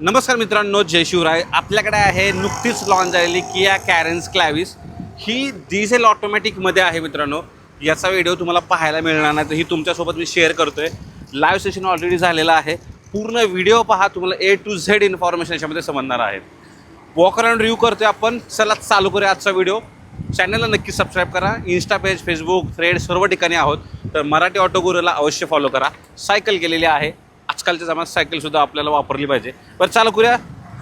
नमस्कार मित्रांनो जय शिवराय. आपल्याकडे आहे नुकतीच लॉन्च झालेली किया कॅरेन्स क्लॅविस ही डिझेल ऑटोमॅटिकमध्ये आहे मित्रांनो. याचा व्हिडिओ तुम्हाला पाहायला मिळणार नाही तर ही तुमच्यासोबत मी शेअर करतो आहे लाईव्ह सेशन ऑलरेडी झालेलं आहे. पूर्ण व्हिडिओ पहा तुम्हाला ए टू झेड इन्फॉर्मेशन याच्यामध्ये समजणार आहे. वॉकर अँड रिव्ह्यू आहे आपण. चला चालू करूया आजचा व्हिडिओ चॅनलला नक्की सबस्क्राईब करा. इन्स्टा पेज फेसबुक थ्रेड सर्व ठिकाणी आहोत. तर मराठी ऑटो गुरुला अवश्य फॉलो करा. सायकल केलेली आहे. आजकालच्या जमान्यात सायकलसुद्धा आपल्याला वापरली पाहिजे. बरं चालू करूया.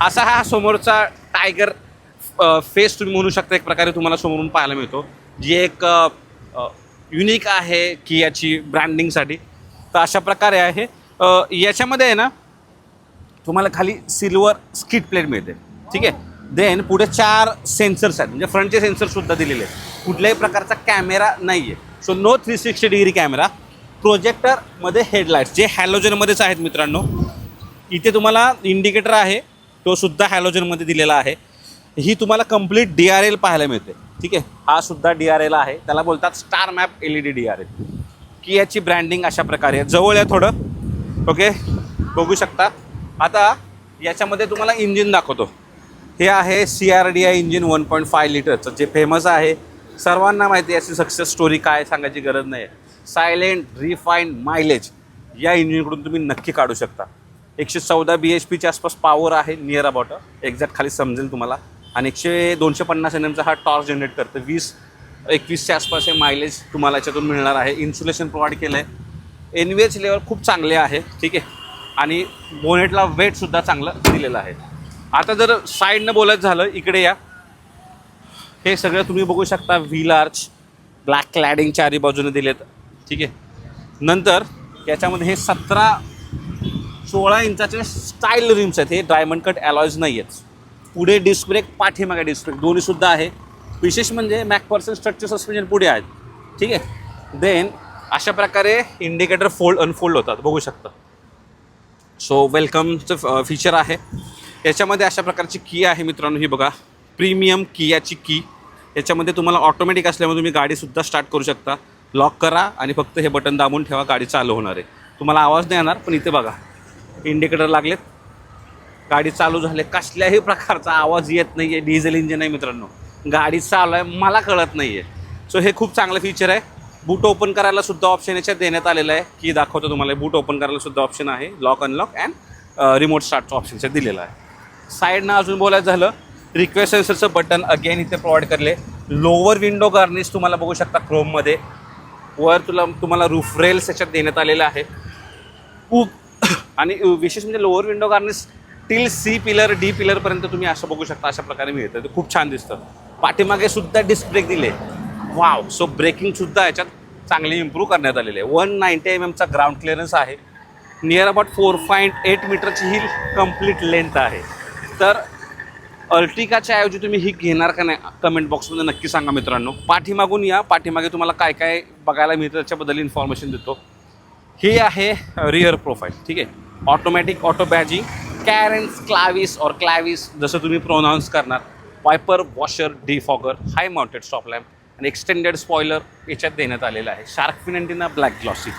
असा हा समोरचा टायगर फेस तुम्ही म्हणू शकता एक प्रकारे तुम्हाला समोरून पाहायला मिळतो. जी एक युनिक आहे की याची ब्रँडिंगसाठी तर अशा प्रकारे आहे. याच्यामध्ये आहे ना तुम्हाला खाली सिल्वर स्किट प्लेट मिळते. ठीक आहे? देन पुढे चार सेन्सर्स आहेत. म्हणजे फ्रंटचे सेन्सरसुद्धा दिलेले आहेत. कुठल्याही प्रकारचा कॅमेरा नाही आहे so no three sixty degree camera प्रोजेक्टरमध्ये headlights जे हॅलोजनमध्येच आहेत मित्रांनो. इथे तुम्हाला इंडिकेटर आहे तो सुद्धा हॅलोजनमध्ये दिलेला आहे. ही तुम्हाला कंप्लीट डी आर एल पाहायला मिळते. ठीक आहे? हा सुद्धा डी आर एल आहे. त्याला बोलतात star map L E D D R L की याची ब्रँडिंग अशा प्रकारे आहे. जवळ आहे थोडं. ओके बघू शकता. आता याच्यामध्ये तुम्हाला इंजिन दाखवतो. हे आहे C R D I engine one point five लिटरचं जे फेमस आहे. सर्वांना माहिती आहे याची सक्सेस स्टोरी काय सांगायची गरज नाही आहे सायलेंट रिफाईंड मायलेज या इंजिनकडून तुम्ही नक्की काढू शकता. एकशे चौदा बी एच पीच्या आसपास पॉवर आहे नियर अबाउट एक्झॅक्ट खाली समजेल तुम्हाला. आणि एकशे दोनशे पन्नास एन एमचा हा टॉर्च जनरेट करतो. वीस एकवीसच्या आसपास हे मायलेज तुम्हाला याच्यातून मिळणार आहे. इन्सुलेशन प्रोव्हाइड केलं आहे एन व्ही एच लेवल खूप चांगले आहे. ठीक आहे? आणि बोनेटला वेटसुद्धा चांगलं दिलेलं आहे. आता जर साईडनं बोलायचं झालं इकडे या. हे सगळं तुम्ही बघू शकता. व्हील आर्च ब्लॅक क्लॅडिंग चारी बाजूने दिलेत. ठीक आहे. नंतर याच्यामध्ये हे सतरा सोळा इंचाचे स्टाईल रिम्स आहेत. हे डायमंड कट अलॉयज नाही आहेत पुढे डिस्क ब्रेक पाठीमागे डिस्क ब्रेक दोन्हीसुद्धा आहे. विशेष म्हणजे मॅक पर्सन स्ट्रक्चर सस्पेन्शन पुढे आहेत. ठीक आहे. देन अशा प्रकारे इंडिकेटर फोल्ड अनफोल्ड होतात. बघू शकता. सो वेलकमचं फीचर आहे. याच्यामध्ये अशा प्रकारची की आहे मित्रांनो ही बघा. प्रीमियम कियाची की याच्यामध्ये तुम्हाला ऑटोमॅटिक असल्यामुळे तुम्ही गाडीसुद्धा स्टार्ट करू शकता. लॉक करा आणि फक्त हे बटन दाबून ठेवा गाडी चालू होणार आहे. तुम्हाला आवाज नाही येणार पण इथे बघा. इंडिकेटर लागलेत. गाडी चालू झाले कसल्याही प्रकारचा आवाज येत नाही आहे डिझेल इंजिन आहे मित्रांनो. गाडी चालू आहे मला कळत नाही आहे सो हे खूप चांगलं फीचर आहे. बूट ओपन करायला सुद्धा ऑप्शन याच्यात देण्यात आलेलं आहे. की दाखवतो तुम्हाला बूट ओपन करायला सुद्धा ऑप्शन आहे. लॉक अनलॉक अँड रिमोट स्टार्टचं ऑप्शन याच्यात दिलेलं आहे. साईडनं अजून बोलायचं झालं रिक्वेस्ट सेन्सरचं बटन अगेन इथे प्रोव्हाइड करले. लोअर विंडो गार्निश तुम्हाला बघू शकता क्रोममध्ये वर तुला तुम्हाला रूफ रेल्स याच्यात देण्यात आलेलं आहे. खूप आणि विशेष म्हणजे lower window garnish till C pillar D पिलरपर्यंत तुम्ही असं बघू शकता अशा प्रकारे मिळतं. ते खूप छान दिसतं. पाठीमागे सुद्धा डिस्क ब्रेक दिले. वाव सो ब्रेकिंगसुद्धा याच्यात चांगली इम्प्रूव्ह करण्यात आलेली आहे. वन नाईन्टी एम एमचा ग्राउंड क्लिअरन्स आहे. Near about four point eight मीटरची ही कंप्लीट लेंथ आहे. तर अर्टिकाच्या ऐवजी तुम्ही ही घेणार का नाही कमेंट बॉक्समध्ये नक्की सांगा मित्रांनो. पाठीमागून या पाठीमागे तुम्हाला काय काय बघायला मिळतं त्याच्याबद्दल इन्फॉर्मेशन देतो. हे आहे रिअर प्रोफाईल ठीक आहे? ऑटोमॅटिक ऑटो बॅजिंग कॅरेन्स क्लाविस और क्लॅविस जसं तुम्ही प्रोनाऊन्स करणार. Wiper washer defogger high mounted stop lamp आणि एक्सटेंडेड स्पॉयलर याच्यात देण्यात आलेलं आहे. शार्क फिनंटिना ब्लॅक ग्लॉसी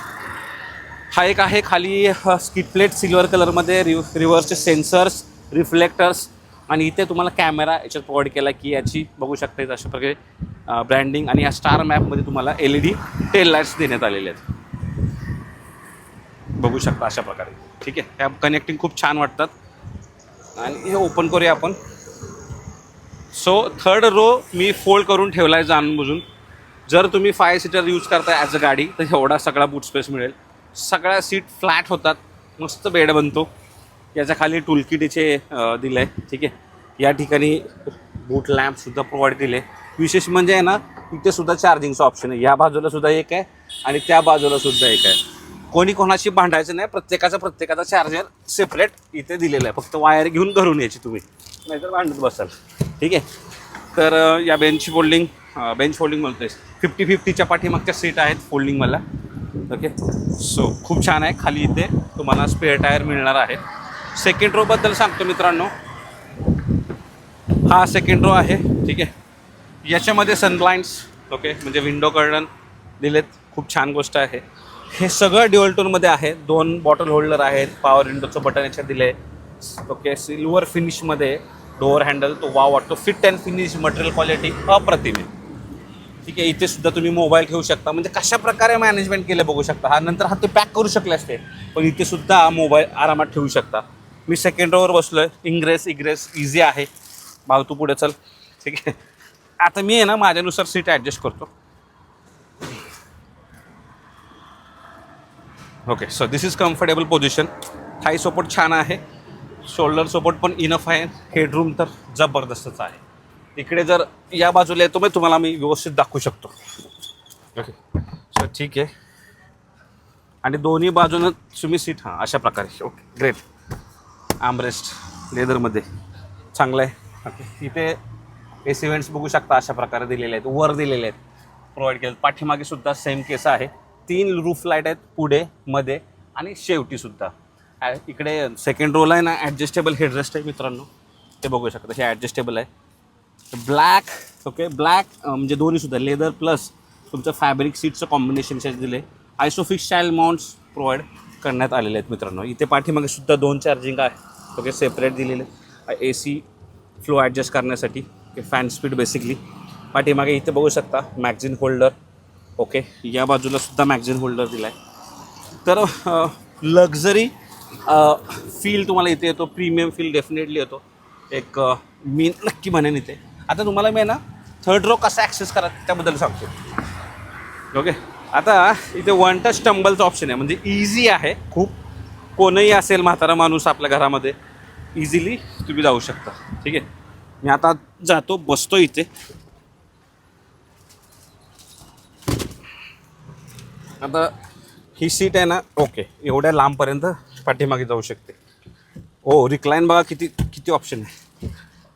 हा एक आहे खाली स्किट प्लेट सिल्वर कलरमध्ये रिव रिव्हर्सचे सेन्सर्स रिफ्लेक्टर्स आणि इथे तुम्हाला कॅमेरा याच्यात प्रोव्हाइड केला की याची बघू शकता अशा प्रकारे ब्रँडिंग आणि या स्टार मॅपमध्ये तुम्हाला L E D tail lights देण्यात आलेले आहेत. बघू शकता अशा प्रकारे. ठीक आहे? ह्या कनेक्टिंग खूप छान वाटतात. आणि हे ओपन करूया आपण. सो थर्ड रो मी फोल्ड करून ठेवला आहे जाणून बुजून जर तुम्ही फाय सीटर यूज करता ॲज अ गाडी तर एवढा सगळा बूट स्पेस मिळेल. सगळ्या सीट फ्लॅट होतात. मस्त बेड बनतो. याच्या खाली टूलकिटीचे दिलं आहे ठीक आहे? या ठिकाणी बूट लॅम्पसुद्धा प्रोव्हाइड केले विशेष म्हणजे आहे ना तिथे सुद्धा चार्जिंगचं ऑप्शन आहे. या बाजूला सुद्धा एक आहे आणि त्या बाजूला सुद्धा एक आहे. कोणी कोणाशी भांडायचं नाही. प्रत्येकाचा प्रत्येकाचा चार्जर सेपरेट इथे दिलेला आहे. फक्त वायर घेऊन घरून यायची तुम्ही. नाहीतर भांडत बसाल. ठीक आहे? तर या बेंच फोल्डिंग बेंच फोल्डिंग बोलतोय फिफ्टी फिफ्टीच्या पाठीमागच्या सीट आहेत फोल्डिंग मला ओके सो खूप छान आहे. खाली इथे तुम्हाला स्पेअर टायर मिळणार आहे सेकंड रोबद्दल सांगतो मित्रांनो. हा सेकंड रो आहे. ठीक आहे? याच्यामध्ये सनब्लाइंड्स ओके म्हणजे विंडो कर्डन दिलेत. खूप छान गोष्ट आहे. हे सगळं ड्युअल टोनमध्ये आहे. दोन बॉटल होल्डर आहेत. पॉवर विंडोचं बटन याच्यात दिलं आहे ओके सिल्वर फिनिशमध्ये डोअर हँडल तो वाव वाटतो. Fit and finish material quality अप्रतिम आहे. ठीक आहे? इथे सुद्धा तुम्ही मोबाईल ठेवू शकता. म्हणजे कशा प्रकारे मॅनेजमेंट केलं बघू शकता? हा नंतर हा ते पॅक करू शकले असते. पण इथे सुद्धा मोबाईल आरामात ठेवू शकता. मी सेकंड रोवर बसलो आहे इंग्रेस इग्रेस इझी आहे. भाऊ तू पुढे चल. ठीक आहे. आता मी आहे ना माझ्यानुसार सीट ॲडजस्ट करतो. Okay so this is comfortable position thigh support छान आहे. शोल्डर सपोर्ट पण इनफ आहे. हेडरूम तर जबरदस्तच आहे. इकडे जर या बाजूला येतो मग तुम्हाला मी व्यवस्थित दाखवू शकतो. ओके सो ठीक आहे. आणि दोन्ही बाजूनं तुम्ही सीट हां अशा प्रकारे. ओके ग्रेट आमरेस्ट लेदरमध्ये. चांगलं आहे. इथे केस इव्हेंट्स बघू शकता अशा प्रकारे दिलेले आहेत. वर दिलेले आहेत. प्रोव्हाइड केले पाठीमागे सुद्धा सेम केस आहे. तीन रूफ लाइट आहेत पुढे मध्ये आणि शेवटीसुद्धा इकडे सेकंड रोल आहे ना ॲडजस्टेबल हेडरेस्ट आहे मित्रांनो. ते बघू शकता. हे ॲडजस्टेबल आहे. ब्लॅक ओके ब्लॅक म्हणजे दोन्हीसुद्धा लेदर प्लस तुमचं फॅब्रिक सीटचं कॉम्बिनेशन दिले. आयसोफिक्स स्टाईल माउंट्स प्रोव्हाइड करण्यात आलेले आहेत मित्रांनो. इथे पाठीमागे सुद्धा दोन चार्जिंग आहे. ओके सेपरेट दिलेले. ए सी फ्लो ॲडजस्ट करण्यासाठी. फॅन स्पीड बेसिकली पाठीमागे इथे बघू शकता मॅगझिन होल्डर ओके या बाजूला सुद्धा मॅगझिन होल्डर दिला आहे तर लक्झरी फील तुम्हाला इथे येतो. प्रीमियम फील डेफिनेटली येतो. एक मी नक्की म्हणेन इथे. आता तुम्हाला मी ना थर्ड रो कसा ॲक्सेस करा त्याबद्दल सांगतो. ओके? आता इथे वन टच टंबलचं ऑप्शन आहे. म्हणजे इझी आहे. खूप कोणही असेल म्हातारा माणूस आपल्या घरामध्ये इझिली तुम्ही जाऊ शकता. ठीक आहे? मी आता जातो बसतो इथे. आता ही सीट आहे ना ओके एवढ्या लांबपर्यंत पाठीमागे जाऊ शकते. हो रिक्लाईन बघा किती किती ऑप्शन आहे.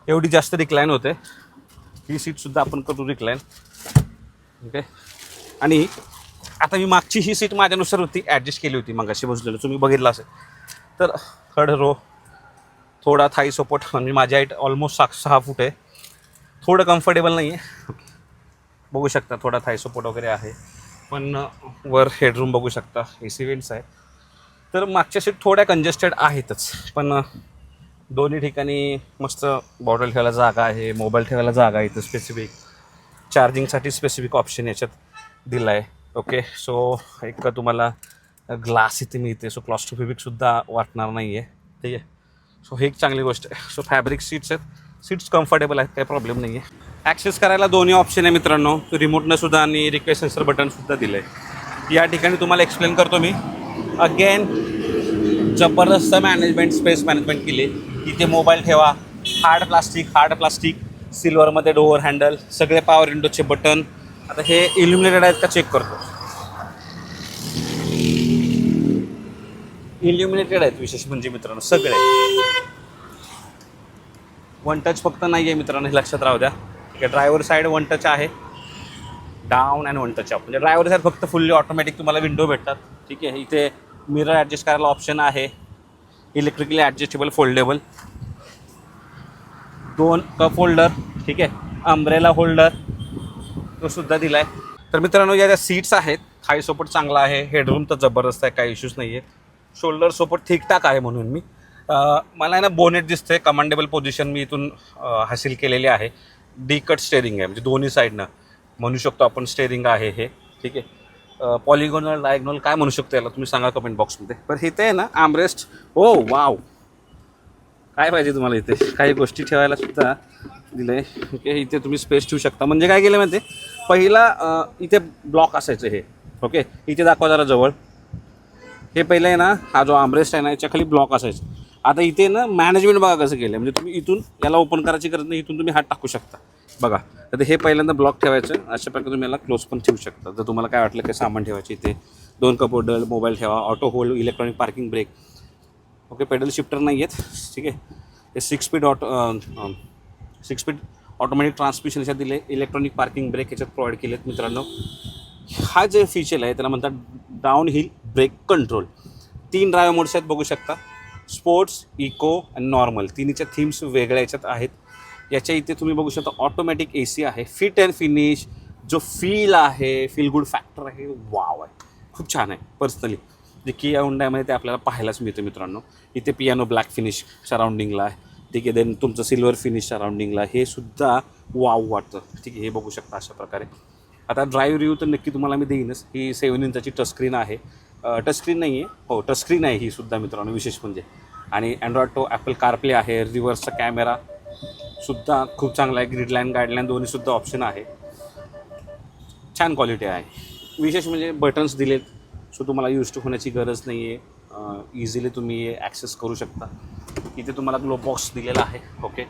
एवढी जास्त रिक्लाईन होते. ही सीटसुद्धा आपण करू रिक्लाईन ओके आणि आता मी मागची ही सीट माझ्यानुसार होती ॲडजस्ट केली होती मग अशी बसलेलं. तुम्ही बघितलं असेल. तर थर्ड रो थोडा थाई सपोर्ट म्हणजे माझी हाईट ऑलमोस्ट सा सहा फूट आहे. थोडं कम्फर्टेबल नाही आहे बघू शकता थोडा थाई सपोर्ट वगैरे आहे. पण वर हेडरूम बघू शकता ए सी वेंट्स आहे. तर मागच्या सीट थोड्या कंजेस्टेड आहेतच. पण दोन्ही ठिकाणी मस्त बॉटल ठेवायला जागा आहे मोबाईल ठेवायला जागा आहे इथं स्पेसिफिक चार्जिंगसाठी स्पेसिफिक ऑप्शन याच्यात दिला आहे ओके सो एक तुम्हाला ग्लास इथे मिळते. सो क्लॉस्ट्रोफिबिकसुद्धा वाटणार नाही आहे ठीक आहे? सो ही एक चांगली गोष्ट आहे. सो फॅब्रिक सीट्स आहेत. सीट्स कम्फर्टेबल आहेत काही प्रॉब्लेम नाही आहे ॲक्सेस करायला दोन्ही ऑप्शन आहे मित्रांनो. रिमोटनं सुद्धा आणि रिक्वेस्ट सेन्सर बटनसुद्धा दिलं आहे या ठिकाणी तुम्हाला एक्सप्लेन करतो मी. अगेन जबरदस्त मॅनेजमेंट स्पेस मॅनेजमेंट केली. इथे मोबाईल ठेवा. हार्ड प्लास्टिक हार्ड प्लास्टिक सिल्वरमध्ये डोअर हँडल सगळे पॉवर विंडोचे बटन आता हे इल्युमिनेटेड आहेत का चेक करतो. इल्युमिनेटेड आहेत विशेष म्हणजे मित्रांनो सगळे. वन टच फक्त नाही आहे मित्रांनो हे लक्षात राहू द्या. ठीक आहे ड्रायव्हर साईड वन टच आहे. Down and one touch up म्हणजे ड्रायव्हर साईड फक्त फुल्ली ऑटोमॅटिक तुम्हाला विंडो भेटतात. ठीक आहे इथे मिरर ॲडजस्ट करायला ऑप्शन आहे. इलेक्ट्रिकली ॲडजस्टेबल फोल्डेबल दोन कप होल्डर ठीक आहे अम्ब्रेला होल्डर तो सुद्धा दिला आहे तर मित्रांनो या ज्या सीट्स आहेत हाय सपोर्ट चांगला आहे. हेडरूम तर जबरदस्त आहे काही इश्यूज नाही आहे शोल्डर सपोर्ट ठीकठाक आहे म्हणून मी. मला आहे ना बोनेट दिसते कमांडेबल पोझिशन मी इथून हासिल केलेली आहे. डी कट स्टेअरिंग आहे म्हणजे दोन्ही साईडनं म्हणू शकतो आपण स्टेअरिंग आहे हे. ठीक आहे. पॉलिगोनल डायग्नोल काय म्हणू शकतो याला तुम्ही सांगा कमेंट बॉक्समध्ये पण इथे आहे ना आमरेस्ट ओ वाव काय पाहिजे तुम्हाला इथे? काही गोष्टी ठेवायला सुद्धा दिलं आहे ओके इथे तुम्ही स्पेस ठेवू शकता. म्हणजे काय केलं माहिती आहे? पहिला इथे ब्लॉक असायचं हे. ओके इथे दाखवा जरा जवळ. हे पहिलं आहे ना हा जो आमरेस्ट आहे ना याच्या खाली ब्लॉक असायचं. आता इथे ना मॅनेजमेंट बघा कसं केलं म्हणजे तुम्ही इथून याला ओपन करायची गरज नाही इथून तुम्ही हात टाकू शकता. बघा तर हे पहिल्यांदा ब्लॉक ठेवायचं. अशा प्रकारे तुम्ही याला क्लोज पण ठेवू शकता. जर तुम्हाला काय वाटलं काय सामान ठेवायचे इथे? दोन कपोर्डल मोबाईल ठेवा auto hold electronic parking brake okay paddle shifter नाही आहेत. ठीक आहे. हे six speed auto six speed automatic transmission याच्यात दिले. इलेक्ट्रॉनिक पार्किंग ब्रेक याच्यात प्रोव्हाइड केलेत मित्रांनो. हा जे फीचर आहे त्याला म्हणतात डाऊन हिल ब्रेक कंट्रोल. तीन ड्रायव्ह मोड्स आहेत बघू शकता. स्पोर्ट्स इको आणि नॉर्मल तिन्हीच्या थीम्स वेगळ्या याच्यात आहेत. याच्या इथे तुम्ही बघू शकता ऑटोमॅटिक ए सी आहे. फिट अँड फिनिश जो फील आहे फील गुड फॅक्टर आहे वाव आहे. खूप छान आहे पर्सनली जे किया हुंडायमध्ये ते आपल्याला पाहायलाच मिळतं मित्रांनो. इथे पियानो ब्लॅक फिनिश सराउंडिंगला आहे. ठीक आहे देन तुमचं सिल्वर फिनिश सराउंडिंगला हे सुद्धा वाव वाटतं. ठीक आहे हे बघू शकता अशा प्रकारे. आता ड्राईव्ह रिव्ह्यू तर नक्की तुम्हाला मी देईनच. ही सेवन इंचाची टचस्क्रीन आहे. टचस्क्रीन नाही आहे हो टचस्क्रीन आहे ही सुद्धा मित्रांनो विशेष म्हणजे. आणि अँड्रॉइड टो ॲपल कारप्ले आहे रिव्हर्सचा कॅमेरा सुद्धा खूप चांगला आहे. ग्रीडलाईन गाईडलाईन दोन्हीसुद्धा ऑप्शन आहे. छान क्वालिटी आहे. विशेष म्हणजे बटन्स दिलेत सो तुम्हाला यूज टू होण्याची गरज नाही आहे इझिली तुम्ही ॲक्सेस करू शकता. इथे तुम्हाला ग्लो बॉक्स दिलेला आहे ओके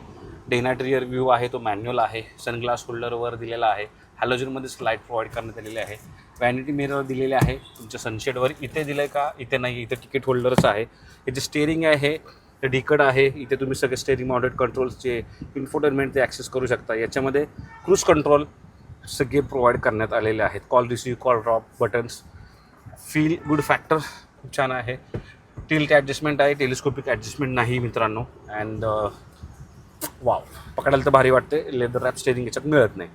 डेनाट रिअर व्ह्यू आहे तो मॅन्युअल आहे. सनग्लास होल्डरवर दिलेला आहे. हॅलोजनमध्येच लाइट प्रोव्हाइड करण्यात आलेली आहे. वॅनिटी मिरर दिलेले आहे. तुमच्या सनशेडवर इथे दिलं आहे का? इथे नाही. इथे तिकीट होल्डरच आहे. इथे स्टेअरिंग आहे. ते डिकड आहे. इथे तुम्ही सगळे स्टेअरिंग मॉडेल कंट्रोल्सचे इन्फोटेनमेंट ते ॲक्सेस करू शकता. याच्यामध्ये क्रूज कंट्रोल सगळे प्रोव्हाइड करण्यात आलेले आहेत. Call receive call drop buttons feel good factor खूप छान आहे. टिल्ट ॲडजस्टमेंट आहे. टेलिस्कोपिक ॲडजस्टमेंट नाही मित्रांनो. अँड वाव uh, पकडायला तर भारी वाटते लेदर रॅप स्टेरिंग याच्यात मिळत नाही.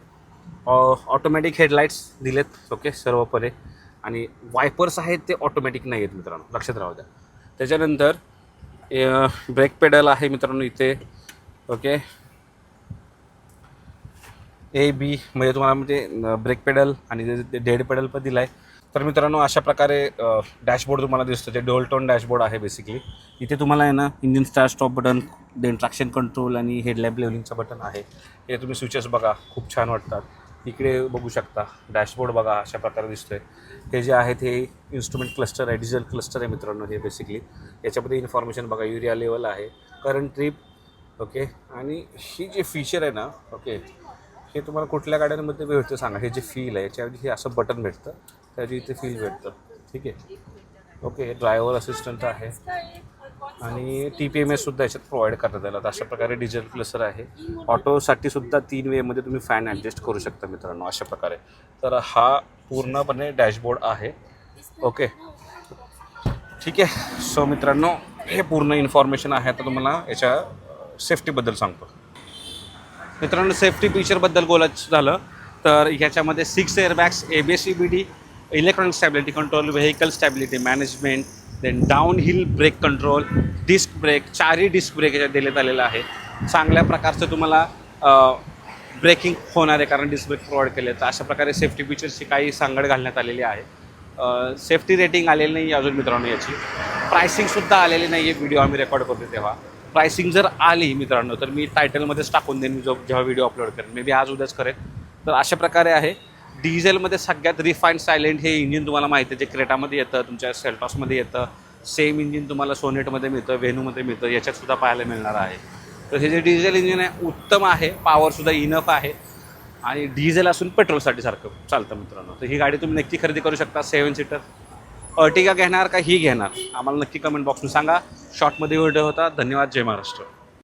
ऑटोमॅटिक हेडलाईट्स दिलेत ओके सर्वपणे आणि वायपर्स आहेत ते ऑटोमॅटिक नाही आहेत मित्रांनो. लक्षात राहू द्या. त्याच्यानंतर ब्रेक पेडल आहे मित्रांनो इथे ओके ए बी म्हणजे तुम्हाला म्हणजे ब्रेक पेडल आणि डेड पेडल पण दिला आहे तर मित्रांनो अशा प्रकारे डॅशबोर्ड तुम्हाला दिसतं. ते डोलटोन डॅशबोर्ड आहे बेसिकली इथे तुम्हाला आहे ना engine start stop button then traction control आणि हेडलॅम्प लेवलिंगचं बटन आहे. हे तुम्ही स्विचेस बघा खूप छान वाटतात. इकडे बघू शकता डॅशबोर्ड बघा अशा प्रकारे दिसतोय. हे जे आहेत हे इन्स्ट्रुमेंट क्लस्टर आहे डिझेल क्लस्टर आहे मित्रांनो हे बेसिकली याच्यामध्ये इन्फॉर्मेशन बघा युरिया लेवल आहे करंट ट्रिप ओके आणि ही जे फीचर आहे ना ओके हे तुम्हाला कुठल्या गाड्यांमध्ये भेटतं सांगा? हे जे फील आहे याच्याऐवजी हे असं बटन भेटतं. त्याची इथे फील भेटतं. ठीक आहे? ओके ड्रायव्हर असिस्टंट आहे. आणि टी पी एम एससुद्धा याच्यात प्रोव्हाइड करण्यात आला अशा प्रकारे डिजिटल प्लसर आहे. ऑटोसाठी सुद्धा तीन वेमध्ये तुम्ही फॅन ॲडजस्ट करू शकता मित्रांनो अशा प्रकारे. तर हा पूर्णपणे डॅशबोर्ड आहे. ओके ठीक आहे? सो मित्रांनो हे पूर्ण इन्फॉर्मेशन आहे. आता तुम्हाला याच्या सेफ्टीबद्दल सांगतो. मित्रांनो सेफ्टी फीचरबद्दल बोलायचं झालं तर ह्याच्यामध्ये six airbags A B S C B D electronic stability control vehicle stability management then downhill brake control disc brake चारही डिस्क ब्रेक याच्यात देण्यात आलेलं आहे. चांगल्या प्रकारचं तुम्हाला ब्रेकिंग होणार आहे कारण डिस्क ब्रेक प्रोव्हाइड केले तर अशा प्रकारे सेफ्टी फीचर्सची काही सांगड घालण्यात आलेली आहे. सेफ्टी रेटिंग आलेली नाही अजून मित्रांनो याची. प्रायसिंगसुद्धा आलेली नाही आहे व्हिडिओ आम्ही रेकॉर्ड करतो तेव्हा. प्रायसिंग जर आली मित्रांनो तर मी टायटलमध्येच टाकून देईन मी जो जेव्हा व्हिडिओ अपलोड करेन. मे बी आज उद्याच करेन. तर अशा प्रकारे आहे. डिझेलमध्ये सगळ्यात रिफाईंड सायलेंट हे इंजिन तुम्हाला माहिती आहे जे क्रेटामध्ये येतं तुमच्या सेल्टॉसमध्ये येतं. सेम इंजिन तुम्हाला सोनेटमध्ये मिळतं व्हेनूमध्ये मिळतं याच्यातसुद्धा पाहायला मिळणार आहे. तर हे जे डिझेल इंजिन आहे उत्तम आहे पॉवरसुद्धा इनफ आहे. आणि डिझेल असून पेट्रोलसाठी सारखं चालतं मित्रांनो. तर ही गाडी तुम्ही नक्की खरेदी करू शकता सेवन सीटर अर्टिगा घेणार का ही घेणार? आम्हाला नक्की कमेंट बॉक्समध्ये सांगा. शॉर्टमध्ये व्हिडिओ होता. धन्यवाद. जय महाराष्ट्र.